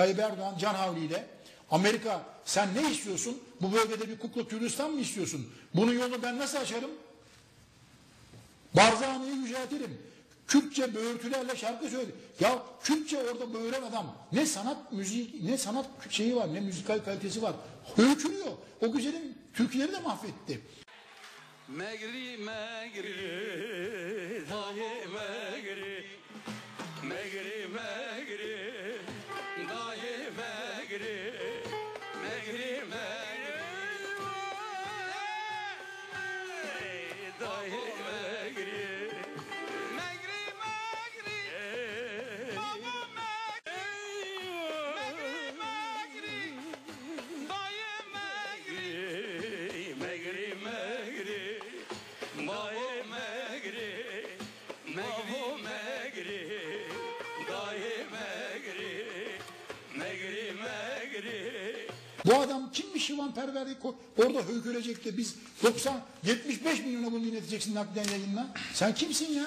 Tayyip Erdoğan can havliyle. Amerika sen ne istiyorsun? Bu bölgede bir kukla Kürdistan mı istiyorsun? Bunun yolunu ben nasıl açarım? Barzani'yi yüceltirim. Kürtçe böğürtülerle şarkı söyledi. Ya Kürtçe orada böğüren adam ne sanat müzik ne sanat şeyi var ne müzikal kalitesi var. Höykürüyor. O güzelim Türkleri de mahvetti. Megri megri Megri Bu adam kimmiş Şivan Perver'i orada höykürecekti. Biz 90 75 milyona bunu dinleteceksin naklen yayınla. Sen kimsin ya?